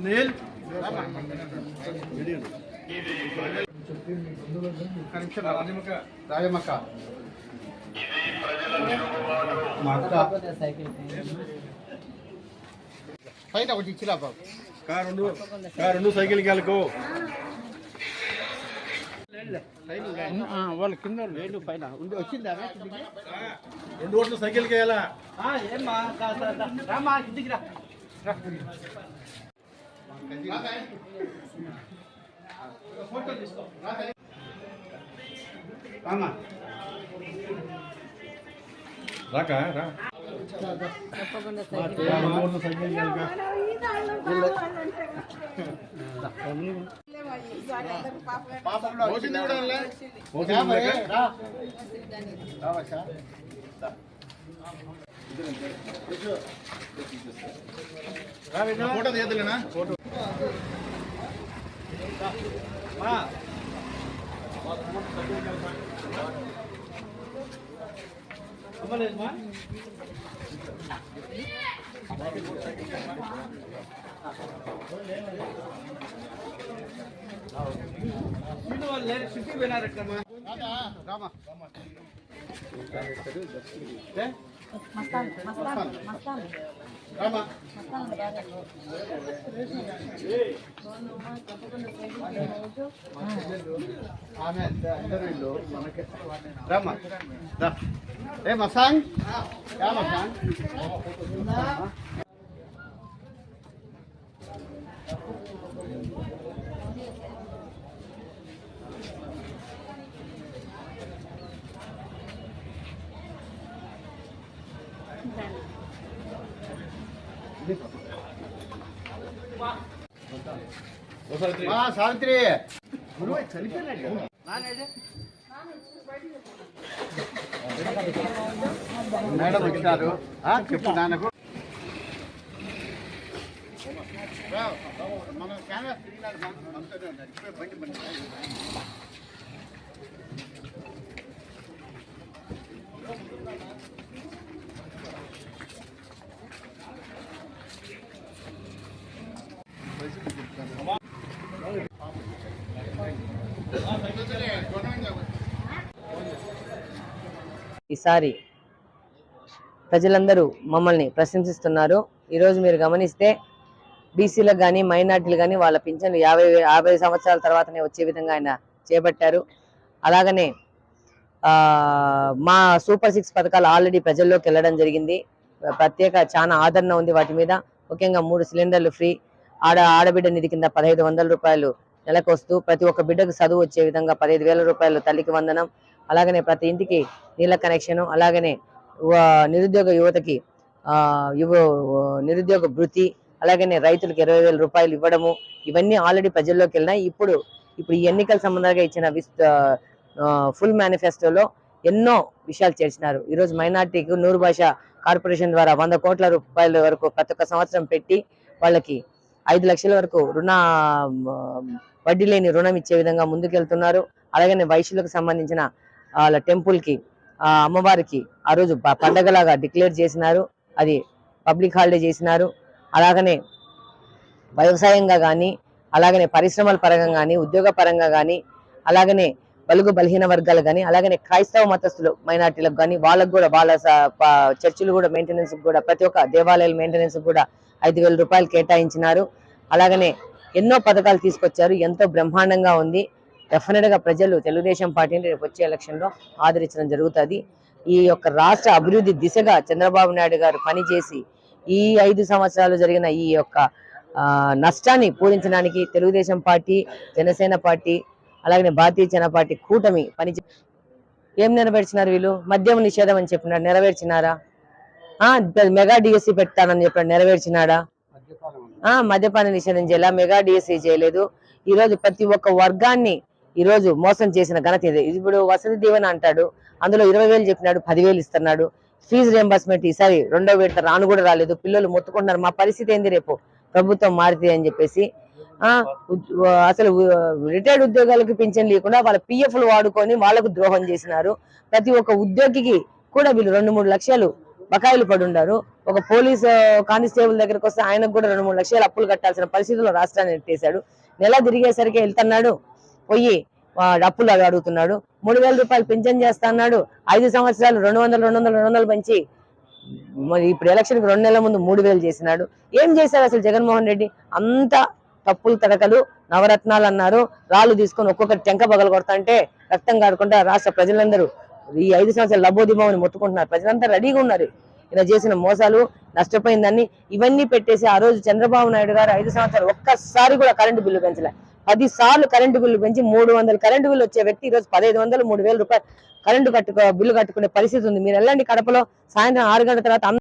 సునీల్. రాజమక్క మా అక్క పైన ఒకటి ఇచ్చిరా బాబు. కారు కారు సైకిల్ వెళ్ళకు వాళ్ళ కింద వేడు పైన. ఉండి వచ్చిందా? రెండు ఓట్లు సైకిల్కి వెళ్ళా ఏమ్మా? దా, దా, దా. రామ్మా కిందికి రా. రా. ఫోటో తీసుకో రామ్మా రాక రా రెండు ఓట్లు సైకిల్కి వెళ్ళక పాపంలో వచ్చింది కూడా లే. వచ్చింది. రా మరి, రా. రావచ్చా? రా. రా విను. ఫోటో తీయదులేనా ఫోటో మా. అమ్మలేదమ్మా? వీళ్ళు వాళ్ళు లేరు, సిటీకి పోయినారక్కమ్మా. రామా. ఏ? రామా. ఆమె అంతే, అందరూ వీళ్ళు రా. ఏ మసాంగ్ మసాంగ్ సావిత్రి. మేడం వచ్చినారు చెప్పు నాన్నకు. మన కెమెరా తిరిగినాడు బండి బండి ఈసారి ప్రజలందరూ మమ్మల్ని ప్రశంసిస్తున్నారు. ఈరోజు మీరు గమనిస్తే బీసీలకు కానీ మైనార్టీలు కానీ వాళ్ళ పింఛన్లు యాభై యాభై సంవత్సరాల తర్వాతనే వచ్చే విధంగా ఆయన చేపట్టారు. అలాగనే మా సూపర్ సిక్స్ పథకాలు ఆల్రెడీ ప్రజల్లోకి వెళ్ళడం జరిగింది. ప్రత్యేక చాలా ఆదరణ ఉంది వాటి మీద. ముఖ్యంగా మూడు సిలిండర్లు ఫ్రీ. ఆడ ఆడబిడ్డ నిధి కింద పదహైదు వందల రూపాయలు నెలకు వస్తూ ప్రతి ఒక్క బిడ్డకు చదువు వచ్చే విధంగా పదహైదు వేల రూపాయలు తల్లికి వందనం. అలాగనే ప్రతి ఇంటికి నీళ్ళ కనెక్షను అలాగనే నిరుద్యోగ యువతకి యువ నిరుద్యోగ భృతి అలాగనే రైతులకు ఇరవై వేల రూపాయలు ఇవ్వడము ఇవన్నీ ఆల్రెడీ ప్రజల్లోకి వెళ్ళినాయి. ఇప్పుడు ఇప్పుడు ఈ ఎన్నికల సంబంధంగా ఇచ్చిన ఫుల్ మేనిఫెస్టోలో ఎన్నో విషయాలు చేర్చినారు. ఈరోజు మైనార్టీకి నూరు భాష కార్పొరేషన్ ద్వారా వంద కోట్ల రూపాయల వరకు ప్రతి ఒక్క సంవత్సరం పెట్టి వాళ్ళకి ఐదు లక్షల వరకు రుణ వడ్డీ లేని రుణం ఇచ్చే విధంగా ముందుకెళ్తున్నారు. అలాగనే వయసులకు సంబంధించిన వాళ్ళ టెంపుల్కి ఆ అమ్మవారికి ఆ రోజు పండగలాగా డిక్లేర్ చేసినారు. అది పబ్లిక్ హాలిడే చేసినారు. అలాగనే వ్యవసాయంగా కానీ అలాగనే పరిశ్రమల పరంగా కానీ ఉద్యోగ పరంగా కానీ అలాగనే బలుగు బలహీన వర్గాలు కానీ అలాగనే క్రైస్తవ మతస్థులు మైనార్టీలకు కానీ వాళ్ళకు కూడా వాళ్ళ స- చర్చిలు కూడా మెయింటెనెన్స్ కూడా ప్రతి ఒక్క దేవాలయాల మెయింటెనెన్స్ కూడా ఐదు వేల రూపాయలు కేటాయించినారు. అలాగనే ఎన్నో పథకాలు తీసుకొచ్చారు. ఎంతో బ్రహ్మాండంగా ఉంది. డెఫినెట్గా ప్రజలు తెలుగుదేశం పార్టీని రేపు వచ్చే ఎలక్షన్లో ఆదరించడం జరుగుతుంది. ఈ యొక్క రాష్ట్ర అభివృద్ధి దిశగా చంద్రబాబు నాయుడు గారు పనిచేసి ఈ ఐదు సంవత్సరాలు జరిగిన ఈ యొక్క నష్టాన్ని పూరించడానికి తెలుగుదేశం పార్టీ జనసేన పార్టీ అలాగనే భారతీయ జనతా పార్టీ కూటమి పని ఏం నెరవేర్చినారు వీళ్ళు? మద్యం నిషేధం అని చెప్పినారు నెరవేర్చినారా? ఆ మెగా డిఎస్సి పెడతానని చెప్పాడు నెరవేర్చినాడా? ఆ మద్యపాన నిషేధం చేయాల? మెగా డిఎస్సి చేయలేదు. ఈ రోజు ప్రతి ఒక్క వర్గాన్ని ఈ రోజు మోసం చేసిన ఘనత ఇది. ఇప్పుడు వసతి దీవెన అంటాడు అందులో ఇరవై వేలు చెప్పినాడు పదివేలు ఇస్తున్నాడు. ఫీజు రియంబర్స్మెంట్ ఈసారి రెండో విడత రాను కూడా రాలేదు. పిల్లలు మొత్తుకుంటున్నారు. మా పరిస్థితి ఏంది రేపు? ప్రభుత్వం మారితే అని చెప్పేసి అసలు రిటైర్డ్ ఉద్యోగాలకు పింఛన్ లేకుండా వాళ్ళ పిఎఫ్లు వాడుకొని వాళ్ళకు ద్రోహం చేసినారు. ప్రతి ఒక్క ఉద్యోగికి కూడా వీళ్ళు రెండు మూడు లక్షలు బకాయిలు పడుండారు ఒక పోలీస్ కానిస్టేబుల్ దగ్గరకు వస్తే ఆయనకు కూడా రెండు మూడు లక్షలు అప్పులు కట్టాల్సిన పరిస్థితుల్లో రాష్ట్రాన్ని ఎత్తేసాడు నెల తిరిగేసరికి వెళ్తున్నాడు. పోయి డప్పులు అప్పులు అడుగుతున్నాడు. మూడు వేల రూపాయలు పింఛన్ చేస్తా అన్నాడు. ఐదు సంవత్సరాలు రెండు వందలు రెండు వందలు రెండు వందలు పెంచి మరి ఇప్పుడు ఎలక్షన్కి రెండు నెలల ముందు మూడు వేలు చేసినాడు. ఏం చేశారు అసలు జగన్మోహన్ రెడ్డి? అంత తప్పులు తడకలు నవరత్నాలు అన్నారు. రాళ్ళు తీసుకొని ఒక్కొక్కటి టెంక పగలు కొడతా రక్తం కాడకుండా రాష్ట్ర ప్రజలందరూ ఈ ఐదు సంవత్సరాలు లబోదిబోమని మొత్తుకుంటున్నారు. ప్రజలంతా రెడీగా ఉన్నారు. ఇలా చేసిన మోసాలు నష్టపోయిందని ఇవన్నీ పెట్టేసి ఆ రోజు చంద్రబాబు నాయుడు గారు ఐదు సంవత్సరాలు ఒక్కసారి కూడా కరెంటు బిల్లు పెంచలే. పది సార్లు కరెంటు బిల్లు పెంచి మూడు వందలు కరెంటు బిల్లు వచ్చే వ్యక్తి ఈరోజు రోజు పదహైదు వందలు మూడు వేల రూపాయలు కరెంటు కట్టుకో బిల్లు కట్టుకునే పరిస్థితి ఉంది. మీరు వెళ్ళండి కడపలో సాయంత్రం ఆరు గంటల తర్వాత